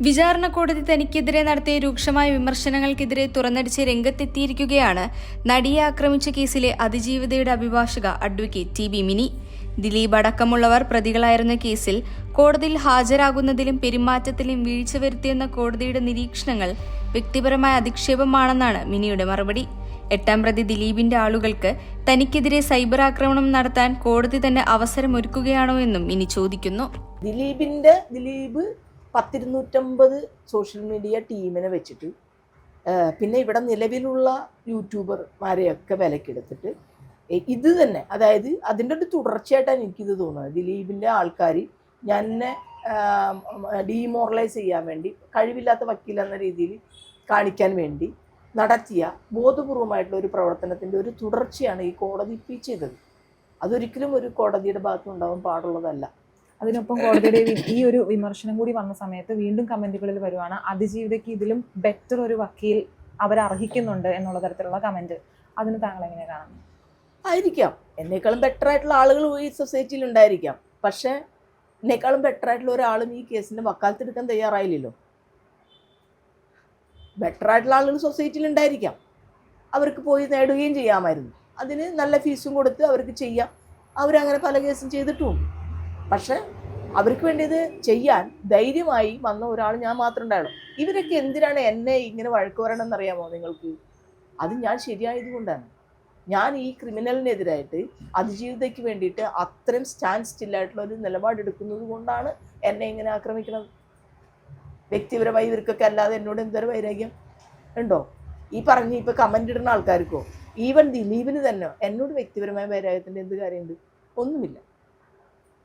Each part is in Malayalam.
വിചാരണ കോടതി തനിക്കെതിരെ നടത്തിയ രൂക്ഷമായ വിമർശനങ്ങൾക്കെതിരെ തുറന്നടിച്ച് രംഗത്തെത്തിയിരിക്കുകയാണ്. നടിയെ ആക്രമിച്ച കേസിലെ അതിജീവിതയുടെ അഭിഭാഷക advocate T B Mini. Dileep അടക്കമുള്ളവർ പ്രതികളായിരുന്ന കേസിൽ കോടതിയിൽ ഹാജരാകുന്നതിലും പെരുമാറ്റത്തിലും വീഴ്ച വരുത്തിയെന്ന കോടതിയുടെ നിരീക്ഷണങ്ങൾ വ്യക്തിപരമായ അധിക്ഷേപമാണെന്നാണ് മിനിയുടെ മറുപടി. എട്ടാം പ്രതി ദിലീപിന്റെ ആളുകൾക്ക് തനിക്കെതിരെ സൈബർ ആക്രമണം നടത്താൻ കോടതി തന്നെ അവസരമൊരുക്കുകയാണോ എന്നും ഇനി ചോദിക്കുന്നു. ദിലീപിന്റെ ദിലീപ് പത്തിരുന്നൂറ്റമ്പത് സോഷ്യൽ മീഡിയ ടീമിനെ വെച്ചിട്ട് പിന്നെ ഇവിടെ നിലവിലുള്ള യൂട്യൂബർമാരെയൊക്കെ വിലക്കെടുത്തിട്ട് ഇത് തന്നെ അതായത് അതിന്റെ ഒരു തുടർച്ചയായിട്ടാണ് എനിക്കിത് തോന്നുന്നത്. ദിലീപിന്റെ ആൾക്കാർ ഞാൻ എന്നെ ഡീമോറലൈസ് ചെയ്യാൻ വേണ്ടി കഴിവില്ലാത്ത വക്കീൽ എന്ന രീതിയിൽ കാണിക്കാൻ വേണ്ടി നടത്തിയ ബോധപൂർവമായിട്ടുള്ള ഒരു പ്രവർത്തനത്തിന്റെ ഒരു തുടർച്ചയാണ് ഈ കോടതി ഇപ്പോൾ ചെയ്തത്. അതൊരിക്കലും ഒരു കോടതിയുടെ ഭാഗത്തുനിന്നുണ്ടാവാൻ പാടുള്ളതല്ല. അതിനൊപ്പം കോടതിയുടെ ഈ ഒരു വിമർശനം കൂടി വന്ന സമയത്ത് വീണ്ടും കമന്റുകളിൽ വരുവാണ് അതിജീവിതയ്ക്ക് ഇതിലും ബെറ്റർ ഒരു വക്കീൽ അവർ അർഹിക്കുന്നുണ്ട് എന്നുള്ള തരത്തിലുള്ള കമന്റ്. അതിന് താങ്കൾ എങ്ങനെ കാണുന്നു? ആയിരിക്കാം. എന്നേക്കാളും ബെറ്റർ ആയിട്ടുള്ള ആളുകൾ ഈ സൊസൈറ്റിയിൽ ഉണ്ടായിരിക്കാം. പക്ഷേ എന്നെക്കാളും ബെറ്റർ ആയിട്ടുള്ള ഒരാളും ഈ കേസിന്റെ വക്കാലത്തെടുക്കാൻ തയ്യാറായില്ലല്ലോ. ബെറ്റർ ആയിട്ടുള്ള ആളുകൾ സൊസൈറ്റിയിൽ ഉണ്ടായിരിക്കാം. അവർക്ക് പോയി നേടുകയും ചെയ്യാമായിരുന്നു. അതിന് നല്ല ഫീസും കൊടുത്ത് അവർക്ക് ചെയ്യാം. അവരങ്ങനെ പല കേസും ചെയ്തിട്ടുമുണ്ട് പക്ഷേ അവർക്ക് വേണ്ടി ഇത് ചെയ്യാൻ ധൈര്യമായി വന്ന ഒരാൾ ഞാൻ മാത്രം ഉണ്ടായിരുന്നു ഇവരൊക്കെ എന്തിനാണ് എന്നെ ഇങ്ങനെ വഴക്ക് പറയണമെന്ന് അറിയാമോ നിങ്ങൾക്ക്? അത് ഞാൻ ശരിയായതുകൊണ്ടാണ് ഞാൻ ഈ ക്രിമിനലിനെതിരായിട്ട് അതിജീവിതയ്ക്ക് വേണ്ടിയിട്ട് അത്രയും സ്റ്റാൻഡ് സ്റ്റില്ലായിട്ടുള്ള ഒരു നിലപാടെടുക്കുന്നത് കൊണ്ടാണ് എന്നെ ഇങ്ങനെ ആക്രമിക്കുന്നത് വ്യക്തിപരമായി ഇവർക്കൊക്കെ അല്ലാതെ എന്നോട് എന്തൊരു വൈരാഗ്യം? ഉണ്ടോ? ഈ പറഞ്ഞ് ഇപ്പോൾ കമന്റ് ഇടുന്ന ആൾക്കാർക്കോ? ഈവൻ ദിലീപിന് തന്നെ എന്നോട് വ്യക്തിപരമായ വൈരാഗ്യത്തിന്റെ എന്ത് കാര്യമുണ്ട്? ഒന്നുമില്ല.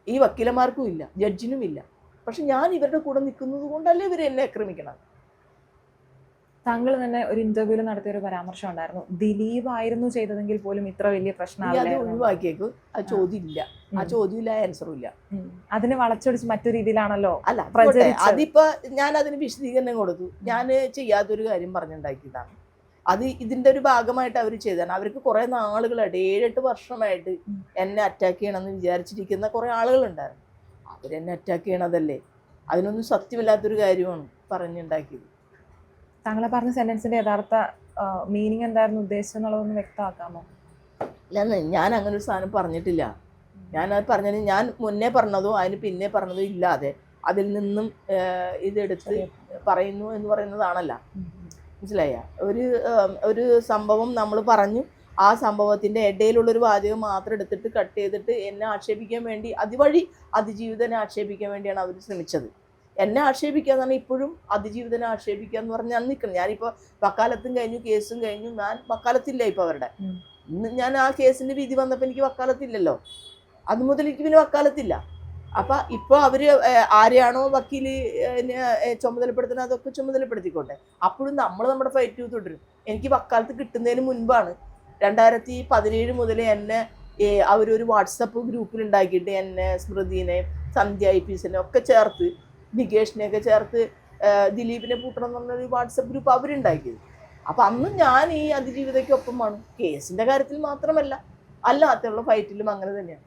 ഈ വക്കീലന്മാർക്കും ഇല്ല ജഡ്ജിനും ഇല്ല. പക്ഷെ ഞാൻ ഇവരുടെ കൂടെ നിൽക്കുന്നത് കൊണ്ടല്ലേ ഇവർ എന്നെ ആക്രമിക്കണം? താങ്കൾ തന്നെ ഒരു ഇന്റർവ്യൂൽ നടത്തിയ ഒരു പരാമർശം ഉണ്ടായിരുന്നു. ദിലീപ് ആയിരുന്നു ചെയ്തതെങ്കിൽ പോലും ഇത്ര വലിയ പ്രശ്നം ഒഴിവാക്കിയേക്കും. ആ ചോദ്യം ഇല്ല ആ ഉം. ചോദ്യം ഇല്ല ആൻസറും ഇല്ല. അതിനെ വളച്ചൊടിച്ച് മറ്റൊരു രീതിയിലാണല്ലോ അല്ല അത് അതിപ്പോ ഞാൻ അതിന് വിശദീകരണം കൊടുത്തു. ഞാൻ ചെയ്യാത്തൊരു കാര്യം പറഞ്ഞുണ്ടാക്കിയതാണ്. അത് ഇതിന്റെ ഒരു ഭാഗമായിട്ട് അവർ ചെയ്തതാണ് അവർക്ക് കുറെ നാളുകളായിട്ട് ഏഴെട്ട് വർഷമായിട്ട് എന്നെ അറ്റാക്ക് ചെയ്യണമെന്ന് വിചാരിച്ചിരിക്കുന്ന കുറെ ആളുകളുണ്ടായിരുന്നു. അവരെന്നെ അറ്റാക്ക് ചെയ്യണതല്ലേ? അതിനൊന്നും സത്യമില്ലാത്തൊരു കാര്യമാണ് പറഞ്ഞുണ്ടാക്കിയത്. താങ്കളെ പറഞ്ഞ സെന്റൻസിന്റെ യഥാർത്ഥ മീനിങ് എന്തായിരുന്നു ഉദ്ദേശം എന്നുള്ളതൊന്ന് വ്യക്തമാക്കാമോ? ഇല്ലെന്ന് ഞാൻ അങ്ങനെ ഒരു സാധനം പറഞ്ഞിട്ടില്ല. ഞാൻ അത് പറഞ്ഞത് ഞാൻ മുന്നേ പറഞ്ഞതോ അതിന് പിന്നെ പറഞ്ഞതോ ഇല്ലാതെ അതിൽ നിന്നും ഇതെടുത്ത് പറയുന്നു എന്ന് പറയുന്നതാണല്ല. മനസ്സിലായ? ഒരു ഒരു സംഭവം നമ്മൾ പറഞ്ഞു. ആ സംഭവത്തിന്റെ ഇടയിലുള്ളൊരു വാചകം മാത്രം എടുത്തിട്ട് കട്ട് ചെയ്തിട്ട് എന്നെ ആക്ഷേപിക്കാൻ വേണ്ടി അതുവഴി അതിജീവിതനെ ആക്ഷേപിക്കാൻ വേണ്ടിയാണ് അവർ ശ്രമിച്ചത്. എന്നെ ആക്ഷേപിക്കുക എന്ന് പറഞ്ഞാൽ ഇപ്പോഴും അതിജീവിതനെ ആക്ഷേപിക്കുക എന്ന് പറഞ്ഞാൽ ഞാൻ നിൽക്കണം ഞാനിപ്പോൾ വക്കാലത്തും കഴിഞ്ഞു കേസും കഴിഞ്ഞു. ഞാൻ വക്കാലത്തില്ല ഇപ്പോൾ അവരുടെ. ഞാൻ ആ കേസിന്റെ വിധി വന്നപ്പോൾ എനിക്ക് വക്കാലത്തില്ലല്ലോ. അത് മുതൽ എനിക്ക് പിന്നെ വക്കാലത്തില്ല. അപ്പൊ ഇപ്പോൾ അവർ ആരെയാണോ വക്കീൽ ചുമതലപ്പെടുത്തുന്നത് അതൊക്കെ ചുമതലപ്പെടുത്തിക്കോട്ടെ. അപ്പോഴും നമ്മൾ നമ്മുടെ ഫൈറ്റ് തുടരും എനിക്ക് വക്കാലത്ത് കിട്ടുന്നതിന് മുൻപാണ് രണ്ടായിരത്തി പതിനേഴ് മുതൽ എന്നെ അവരൊരു വാട്സപ്പ് ഗ്രൂപ്പിൽ ഉണ്ടാക്കിയിട്ട് എന്നെ സ്മൃതിനെ സന്ധ്യ ഐ പി എസിനെ ഒക്കെ ചേർത്ത് നികേഷിനെയൊക്കെ ചേർത്ത് ദിലീപിനെ പൂട്ടണം എന്ന് പറഞ്ഞൊരു വാട്സപ്പ് ഗ്രൂപ്പ് അവരുണ്ടാക്കിയത്. അപ്പം അന്നും ഞാൻ ഈ അതിജീവിതയ്ക്കൊപ്പമാണ്. കേസിന്റെ കാര്യത്തിൽ മാത്രമല്ല അല്ലാത്തുള്ള ഫൈറ്റിലും അങ്ങനെ തന്നെയാണ്.